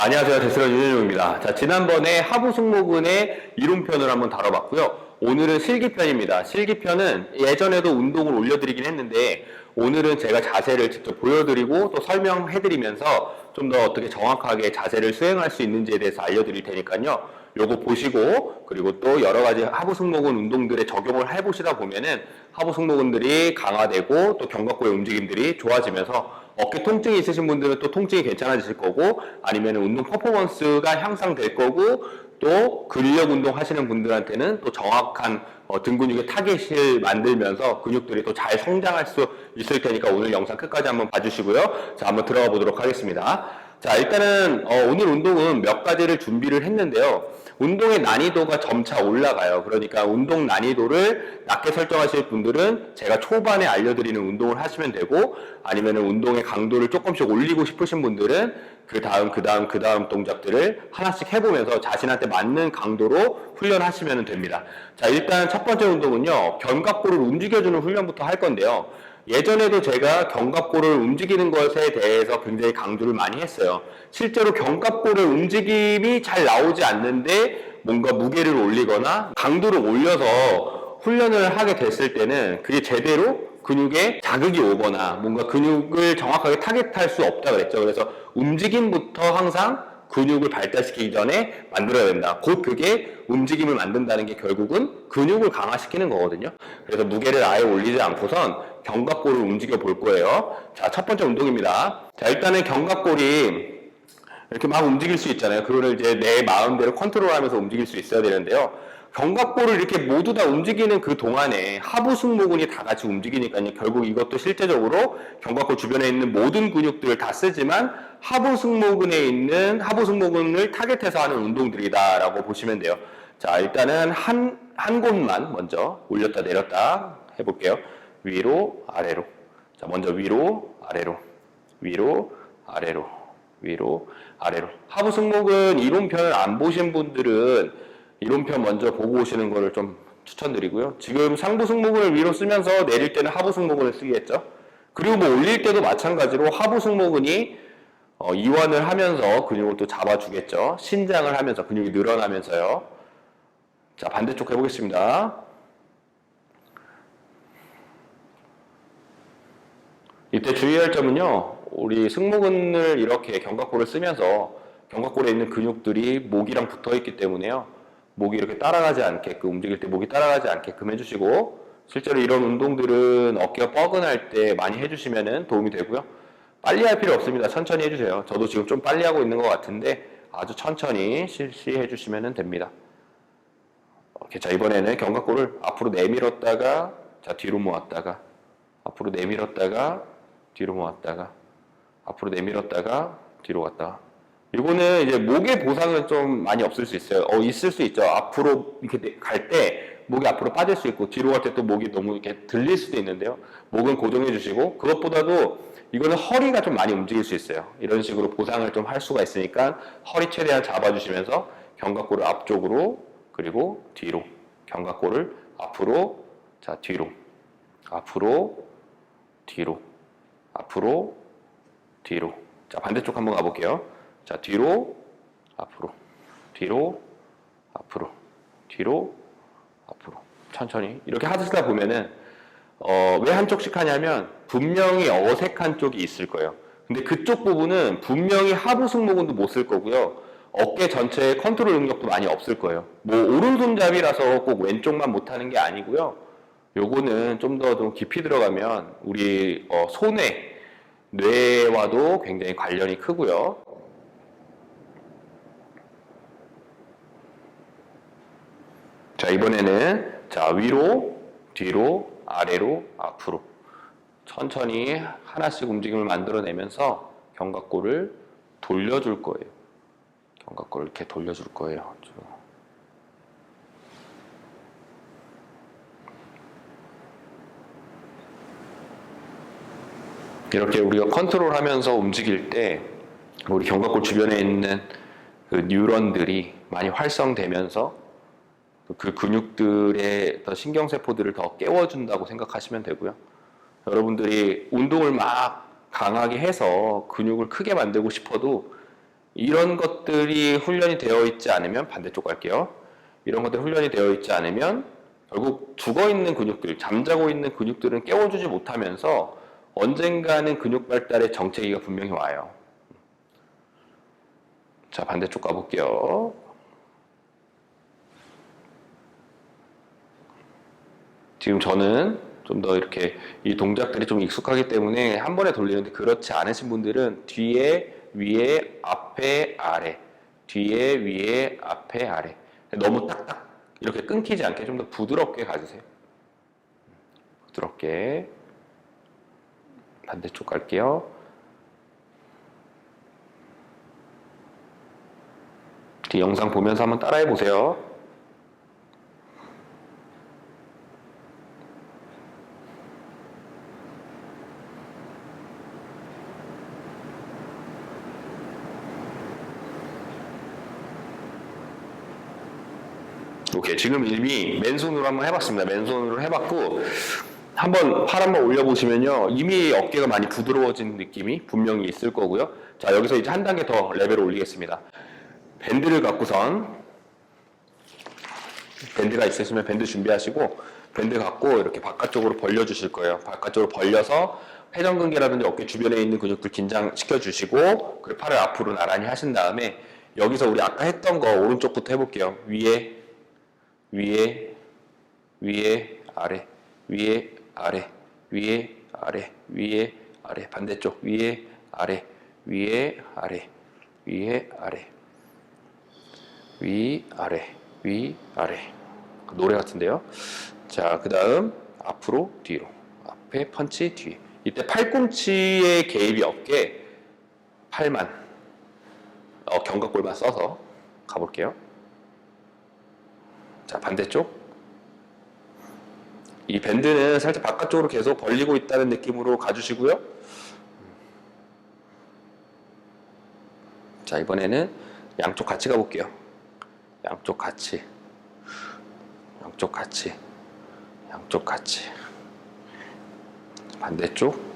안녕하세요. 데스러 윤현용입니다. 자, 지난번에 하부 승모근의 이론편을 한번 다뤄봤고요. 오늘은 실기편입니다. 실기편은 예전에도 운동을 올려드리긴 했는데 오늘은 제가 자세를 직접 보여드리고 또 설명해드리면서 좀 더 어떻게 정확하게 자세를 수행할 수 있는지에 대해서 알려드릴 테니까요. 요거 보시고 그리고 또 여러 가지 하부 승모근 운동들에 적용을 해보시다 보면은 하부 승모근들이 강화되고 또 견갑골의 움직임들이 좋아지면서 어깨 통증이 있으신 분들은 또 통증이 괜찮아지실 거고 아니면 운동 퍼포먼스가 향상될 거고 또 근력 운동 하시는 분들한테는 또 정확한 어, 등 근육의 타겟을 만들면서 근육들이 또 잘 성장할 수 있을 테니까 오늘 영상 끝까지 한번 봐주시고요. 자, 한번 들어가 보도록 하겠습니다. 자, 일단은 어, 오늘 운동은 몇 가지를 준비를 했는데요. 운동의 난이도가 점차 올라가요. 그러니까 운동 난이도를 낮게 설정하실 분들은 제가 초반에 알려드리는 운동을 하시면 되고 아니면 운동의 강도를 조금씩 올리고 싶으신 분들은 그 다음, 그 다음, 그 다음 동작들을 하나씩 해보면서 자신한테 맞는 강도로 훈련하시면 됩니다. 자, 일단 첫 번째 운동은요, 견갑골을 움직여주는 훈련부터 할 건데요. 예전에도 제가 견갑골을 움직이는 것에 대해서 굉장히 강조를 많이 했어요. 실제로 견갑골의 움직임이 잘 나오지 않는데 뭔가 무게를 올리거나 강도를 올려서 훈련을 하게 됐을 때는 그게 제대로 근육에 자극이 오거나 뭔가 근육을 정확하게 타겟할 수 없다 그랬죠. 그래서 움직임부터 항상 근육을 발달시키기 전에 만들어야 된다. 곧 그게 움직임을 만든다는 게 결국은 근육을 강화시키는 거거든요. 그래서 무게를 아예 올리지 않고선 견갑골을 움직여 볼 거예요. 자, 첫 번째 운동입니다. 자, 일단은 견갑골이 이렇게 막 움직일 수 있잖아요. 그거를 이제 내 마음대로 컨트롤하면서 움직일 수 있어야 되는데요. 견갑골을 이렇게 모두 다 움직이는 그 동안에 하부 승모근이 다 같이 움직이니까요. 결국 이것도 실제적으로 견갑골 주변에 있는 모든 근육들을 다 쓰지만 하부 승모근에 있는 하부 승모근을 타겟해서 하는 운동들이다라고 보시면 돼요. 자, 일단은 한, 한 곳만 먼저 올렸다 내렸다 해볼게요. 위로, 아래로. 자, 먼저 위로, 아래로. 위로, 아래로. 위로, 아래로. 하부 승모근 이론편을 안 보신 분들은 이론편 먼저 보고 오시는 거를 좀 추천드리고요. 지금 상부 승모근을 위로 쓰면서 내릴 때는 하부 승모근을 쓰겠죠. 그리고 뭐 올릴 때도 마찬가지로 하부 승모근이 어, 이완을 하면서 근육을 또 잡아주겠죠. 신장을 하면서 근육이 늘어나면서요. 자, 반대쪽 해보겠습니다. 이때 주의할 점은요, 우리 승모근을 이렇게 견갑골을 쓰면서 견갑골에 있는 근육들이 목이랑 붙어 있기 때문에요. 목이 이렇게 따라가지 않게끔 움직일 때 목이 따라가지 않게끔 해주시고 실제로 이런 운동들은 어깨가 뻐근할 때 많이 해주시면 도움이 되고요. 빨리 할 필요 없습니다. 천천히 해주세요. 저도 지금 좀 빨리 하고 있는 것 같은데 아주 천천히 실시해 주시면 됩니다. 오케이, 자 이번에는 견갑골을 앞으로 내밀었다가 자 뒤로 모았다가 앞으로 내밀었다가 뒤로 모았다가 앞으로 내밀었다가 뒤로 갔다가 이거는 이제 목의 보상은 좀 많이 없을 수 있어요. 어 있을 수 있죠. 앞으로 이렇게 갈 때 목이 앞으로 빠질 수 있고 뒤로 갈 때 또 목이 너무 이렇게 들릴 수도 있는데요. 목은 고정해 주시고 그것보다도 이거는 허리가 좀 많이 움직일 수 있어요. 이런 식으로 보상을 좀 할 수가 있으니까 허리 최대한 잡아주시면서 견갑골을 앞쪽으로 그리고 뒤로 견갑골을 앞으로 자 뒤로 앞으로 뒤로 앞으로 뒤로 자 반대쪽 한번 가볼게요. 자 뒤로 앞으로 뒤로 앞으로 뒤로 앞으로 천천히 이렇게 하시다 보면은 어, 왜 한쪽씩 하냐면 분명히 어색한 쪽이 있을 거예요. 근데 그쪽 부분은 분명히 하부 승모근도 못 쓸 거고요. 어깨 전체의 컨트롤 능력도 많이 없을 거예요. 뭐 오른손잡이라서 꼭 왼쪽만 못하는 게 아니고요. 요거는 좀 더 좀 깊이 들어가면 우리 어, 손의 뇌와도 굉장히 관련이 크고요. 자 이번에는 자 위로 뒤로 아래로 앞으로 천천히 하나씩 움직임을 만들어내면서 견갑골을 돌려줄 거예요. 견갑골을 이렇게 돌려줄 거예요. 쭉. 이렇게 우리가 컨트롤하면서 움직일 때 우리 견갑골 주변에 있는 그 뉴런들이 많이 활성되면서 그 근육들의 신경세포들을 더 깨워준다고 생각하시면 되고요. 여러분들이 운동을 막 강하게 해서 근육을 크게 만들고 싶어도 이런 것들이 훈련이 되어 있지 않으면 반대쪽 갈게요. 이런 것들이 훈련이 되어 있지 않으면 결국 죽어 있는 근육들, 잠자고 있는 근육들은 깨워주지 못하면서 언젠가는 근육 발달의 정체기가 분명히 와요. 자, 반대쪽 가볼게요. 지금 저는 좀 더 이렇게 이 동작들이 좀 익숙하기 때문에 한 번에 돌리는데 그렇지 않으신 분들은 뒤에, 위에, 앞에, 아래, 뒤에, 위에, 앞에, 아래. 너무 딱딱 이렇게 끊기지 않게 좀 더 부드럽게 가주세요. 부드럽게. 반대쪽 갈게요. 이 영상 보면서 한번 따라해 보세요. 오케이 지금 이미 맨손으로 한번 해봤습니다. 맨손으로 해봤고 한번 팔 한번 올려보시면요 이미 어깨가 많이 부드러워진 느낌이 분명히 있을 거고요. 자 여기서 이제 한 단계 더 레벨을 올리겠습니다. 밴드를 갖고선 밴드가 있으시면 밴드 준비하시고 밴드 갖고 이렇게 바깥쪽으로 벌려주실 거예요. 바깥쪽으로 벌려서 회전근개라든지 어깨 주변에 있는 근육들 긴장시켜 주시고 그리고 팔을 앞으로 나란히 하신 다음에 여기서 우리 아까 했던 거 오른쪽부터 해볼게요. 위에 위에 위에 아래 위에 아래 위에 아래 위에 아래 반대쪽 위에 아래 위에 아래 위에 아래 위 아래 위 아래 노래 같은데요. 자, 그 다음 앞으로 뒤로 앞에 펀치 뒤에 이때 팔꿈치의 개입이 없게 팔만 어, 견갑골만 써서 가볼게요. 자, 반대쪽. 이 밴드는 살짝 바깥쪽으로 계속 벌리고 있다는 느낌으로 가주시고요. 자, 이번에는 양쪽 같이 가볼게요. 양쪽 같이. 양쪽 같이. 양쪽 같이. 반대쪽.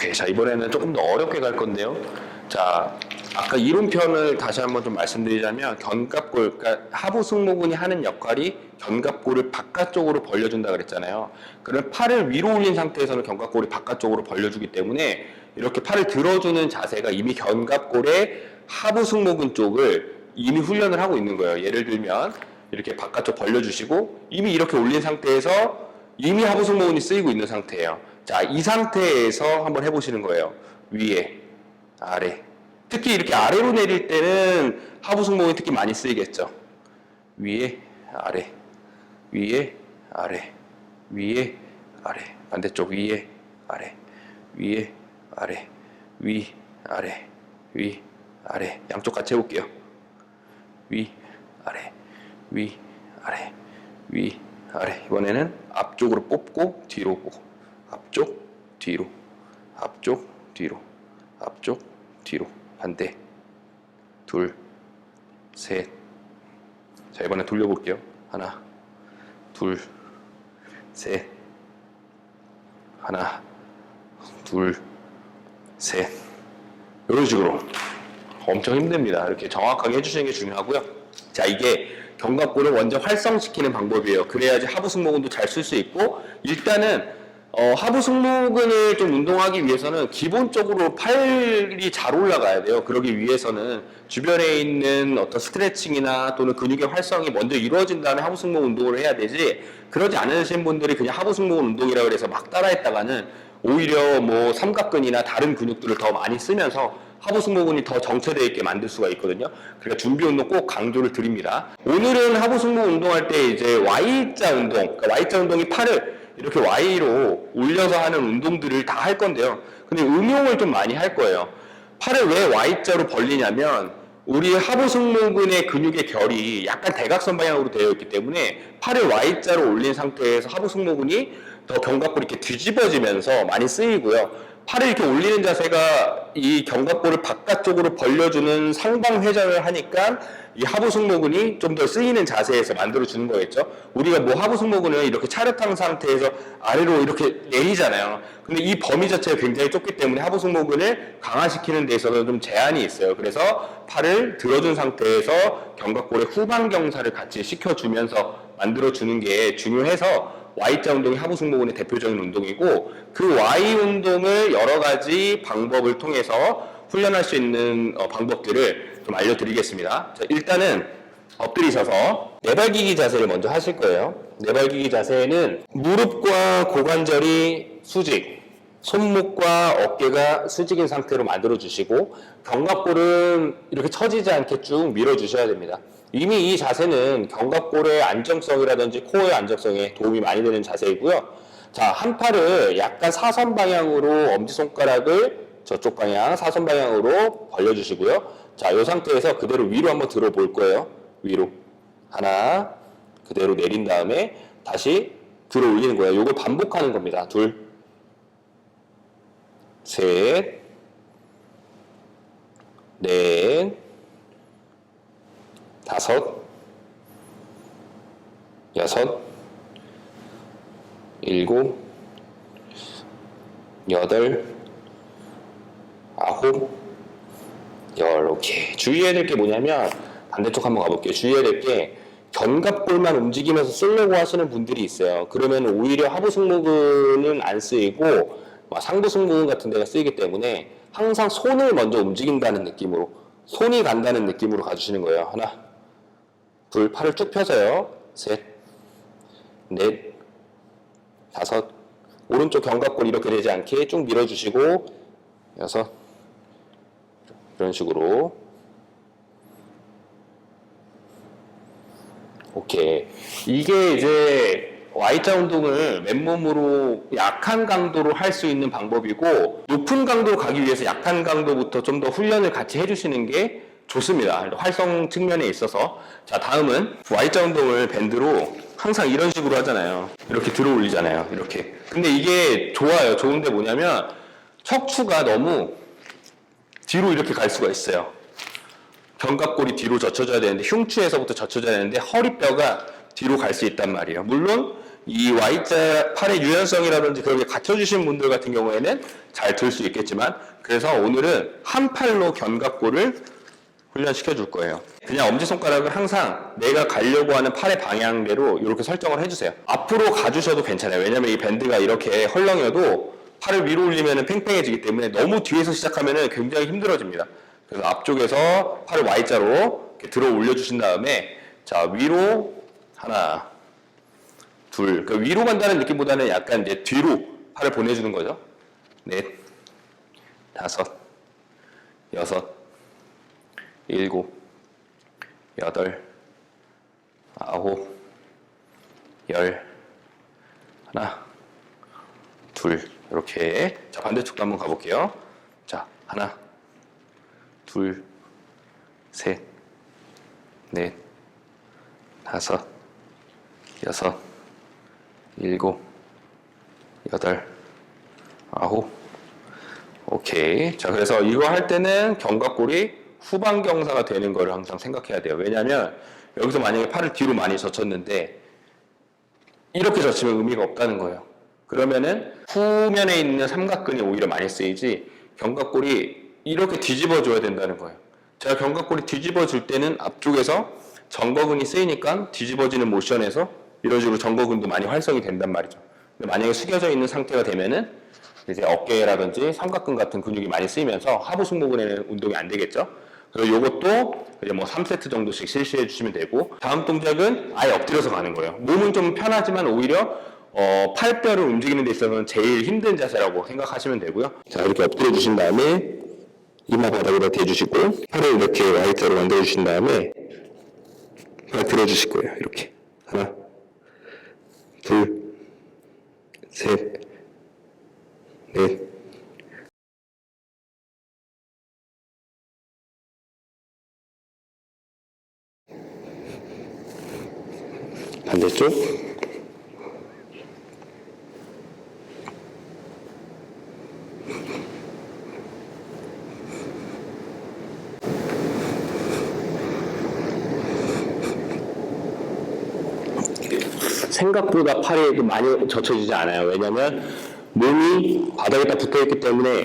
오케이. 자, 이번에는 조금 더 어렵게 갈 건데요. 자, 아까 이론편을 다시 한번 좀 말씀드리자면 견갑골, 그러니까 하부 승모근이 하는 역할이 견갑골을 바깥쪽으로 벌려준다 그랬잖아요. 그럼 팔을 위로 올린 상태에서는 견갑골이 바깥쪽으로 벌려주기 때문에 이렇게 팔을 들어주는 자세가 이미 견갑골의 하부 승모근 쪽을 이미 훈련을 하고 있는 거예요. 예를 들면 이렇게 바깥쪽 벌려주시고 이미 이렇게 올린 상태에서 이미 하부 승모근이 쓰이고 있는 상태예요. 자, 이 상태에서 한번 해보시는 거예요. 위에, 아래. 특히 이렇게 아래로 내릴 때는 하부 승모근이 특히 많이 쓰이겠죠. 위에, 아래, 위에, 아래, 위에, 아래. 반대쪽 위에, 아래, 위에, 아래, 위, 아래, 위, 아래. 양쪽 같이 해볼게요. 위, 아래, 위, 아래, 위, 아래. 이번에는 앞쪽으로 뽑고 뒤로 보고. 앞쪽, 뒤로. 앞쪽, 뒤로. 앞쪽, 뒤로. 반대. 둘, 셋. 자, 이번에 돌려볼게요. 하나, 둘, 셋. 하나, 둘, 셋. 이런 식으로. 엄청 힘듭니다. 이렇게 정확하게 해주시는 게 중요하고요. 자, 이게 견갑골을 먼저 활성시키는 방법이에요. 그래야지 하부 승모근도 잘 쓸 수 있고, 일단은 어, 하부 승모근을 좀 운동하기 위해서는 기본적으로 팔이 잘 올라가야 돼요. 그러기 위해서는 주변에 있는 어떤 스트레칭이나 또는 근육의 활성이 먼저 이루어진 다음에 하부 승모근 운동을 해야 되지, 그러지 않으신 분들이 그냥 하부 승모근 운동이라 그래서 막 따라했다가는 오히려 뭐 삼각근이나 다른 근육들을 더 많이 쓰면서 하부 승모근이 더 정체되어 있게 만들 수가 있거든요. 그러니까 준비 운동 꼭 강조를 드립니다. 오늘은 하부 승모근 운동할 때 이제 Y자 운동, 그러니까 Y자 운동이 팔을 이렇게 Y로 올려서 하는 운동들을 다 할 건데요. 근데 응용을 좀 많이 할 거예요. 팔을 왜 Y자로 벌리냐면 우리 하부 승모근의 근육의 결이 약간 대각선 방향으로 되어 있기 때문에 팔을 Y자로 올린 상태에서 하부 승모근이 더 견갑골이 이렇게 뒤집어지면서 많이 쓰이고요. 팔을 이렇게 올리는 자세가 이 견갑골을 바깥쪽으로 벌려주는 상방 회전을 하니까 이 하부 승모근이 좀 더 쓰이는 자세에서 만들어 주는 거겠죠. 우리가 뭐 하부 승모근을 이렇게 차렷한 상태에서 아래로 이렇게 내리잖아요. 근데 이 범위 자체가 굉장히 좁기 때문에 하부 승모근을 강화시키는 데 있어서 좀 제한이 있어요. 그래서 팔을 들어준 상태에서 견갑골의 후방 경사를 같이 시켜주면서 만들어 주는 게 중요해서 Y자 운동이 하부 승모근의 대표적인 운동이고 그 Y 운동을 여러 가지 방법을 통해서 훈련할 수 있는 어, 방법들을 좀 알려드리겠습니다. 자, 일단은 엎드리셔서 네발기기 자세를 먼저 하실 거예요. 네발기기 자세는 무릎과 고관절이 수직, 손목과 어깨가 수직인 상태로 만들어 주시고 견갑골은 이렇게 처지지 않게 쭉 밀어 주셔야 됩니다. 이미 이 자세는 견갑골의 안정성이라든지 코어의 안정성에 도움이 많이 되는 자세이고요. 자, 한 팔을 약간 사선 방향으로 엄지손가락을 저쪽 방향, 사선 방향으로 벌려 주시고요. 자, 이 상태에서 그대로 위로 한번 들어 볼 거예요. 위로. 하나, 그대로 내린 다음에 다시 들어 올리는 거예요. 이걸 반복하는 겁니다. 둘, 셋, 넷, 다섯, 여섯, 일곱, 여덟, 아홉, 열, 오케이. 주의해야 될 게 뭐냐면, 반대쪽 한번 가볼게요. 주의해야 될 게, 견갑골만 움직이면서 쓰려고 하시는 분들이 있어요. 그러면 오히려 하부 승모근은 안 쓰이고, 막 상부 승모근 같은 데가 쓰이기 때문에, 항상 손을 먼저 움직인다는 느낌으로, 손이 간다는 느낌으로 가주시는 거예요. 하나, 둘, 팔을 쭉 펴서요. 셋, 넷, 다섯, 오른쪽 견갑골 이렇게 되지 않게 쭉 밀어주시고, 여섯, 이런 식으로. 오케이. 이게 이제 Y자 운동을 맨몸으로 약한 강도로 할 수 있는 방법이고, 높은 강도로 가기 위해서 약한 강도부터 좀 더 훈련을 같이 해주시는 게 좋습니다. 활성 측면에 있어서. 자, 다음은 Y자 운동을 밴드로 항상 이런 식으로 하잖아요. 이렇게 들어 올리잖아요. 이렇게. 근데 이게 좋아요. 좋은데 뭐냐면 척추가 너무 뒤로 이렇게 갈 수가 있어요. 견갑골이 뒤로 젖혀져야 되는데 흉추에서부터 젖혀져야 되는데 허리뼈가 뒤로 갈 수 있단 말이에요. 물론 이 Y자 팔의 유연성이라든지 그렇게 갖춰주신 분들 같은 경우에는 잘 들 수 있겠지만 그래서 오늘은 한 팔로 견갑골을 훈련시켜 줄 거예요. 그냥 엄지손가락을 항상 내가 가려고 하는 팔의 방향대로 이렇게 설정을 해주세요. 앞으로 가주셔도 괜찮아요. 왜냐면 이 밴드가 이렇게 헐렁여도 팔을 위로 올리면 팽팽해지기 때문에 너무 뒤에서 시작하면 굉장히 힘들어집니다. 그래서 앞쪽에서 팔을 Y자로 들어 올려주신 다음에 자 위로 하나 둘 그러니까 위로 간다는 느낌보다는 약간 이제 뒤로 팔을 보내주는 거죠. 넷 다섯 여섯 일곱, 여덟, 아홉, 열, 하나, 둘, 이렇게. 자, 반대쪽도 한번 가볼게요. 자, 하나, 둘, 셋, 넷, 다섯, 여섯, 일곱, 여덟, 아홉, 오케이. 자, 그래서 이거 할 때는 견갑골이 후방 경사가 되는 걸 항상 생각해야 돼요. 왜냐하면 여기서 만약에 팔을 뒤로 많이 젖혔는데 이렇게 젖히면 의미가 없다는 거예요. 그러면은 후면에 있는 삼각근이 오히려 많이 쓰이지 견갑골이 이렇게 뒤집어줘야 된다는 거예요. 제가 견갑골이 뒤집어질 때는 앞쪽에서 정거근이 쓰이니까 뒤집어지는 모션에서 이런 식으로 정거근도 많이 활성이 된단 말이죠. 만약에 숙여져 있는 상태가 되면은 이제 어깨라든지 삼각근 같은 근육이 많이 쓰이면서 하부 승모근에는 운동이 안 되겠죠. 그리고 이것도 이제 뭐 3세트 정도씩 실시해 주시면 되고 다음 동작은 아예 엎드려서 가는 거예요. 몸은 좀 편하지만 오히려 어, 팔뼈를 움직이는 데 있어서는 제일 힘든 자세라고 생각하시면 되고요. 자 이렇게 엎드려 주신 다음에 이마 바닥에다 대주시고 팔을 이렇게 Y자로 만들어 주신 다음에 팔 들어 주실 거예요. 이렇게 하나 둘 셋 넷, 반대쪽. 생각보다 팔이 많이 젖혀지지 않아요. 왜냐면 몸이 바닥에다 붙어 있기 때문에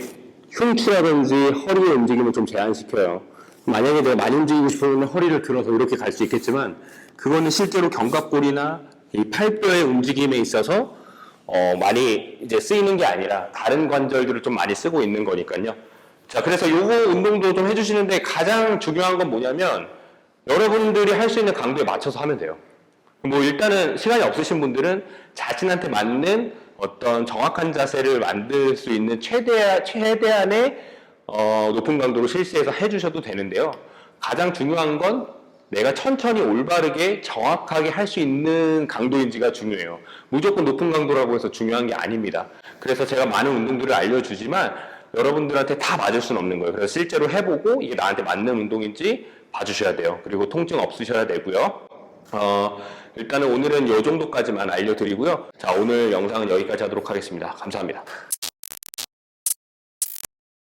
흉추라든지 허리의 움직임을 좀 제한시켜요. 만약에 내가 많이 움직이고 싶으면 허리를 들어서 이렇게 갈 수 있겠지만 그거는 실제로 견갑골이나 이 팔뼈의 움직임에 있어서 어, 많이 이제 쓰이는 게 아니라 다른 관절들을 좀 많이 쓰고 있는 거니까요. 자, 그래서 요거 운동도 좀 해주시는데 가장 중요한 건 뭐냐면 여러분들이 할 수 있는 강도에 맞춰서 하면 돼요. 뭐 일단은 시간이 없으신 분들은 자신한테 맞는 어떤 정확한 자세를 만들 수 있는 최대 최대한의 어, 높은 강도로 실시해서 해주셔도 되는데요. 가장 중요한 건 내가 천천히 올바르게 정확하게 할 수 있는 강도인지가 중요해요. 무조건 높은 강도라고 해서 중요한 게 아닙니다. 그래서 제가 많은 운동들을 알려주지만 여러분들한테 다 맞을 수는 없는 거예요. 그래서 실제로 해보고 이게 나한테 맞는 운동인지 봐주셔야 돼요. 그리고 통증 없으셔야 되고요. 어, 일단은 오늘은 이 정도까지만 알려드리고요. 자, 오늘 영상은 여기까지 하도록 하겠습니다. 감사합니다.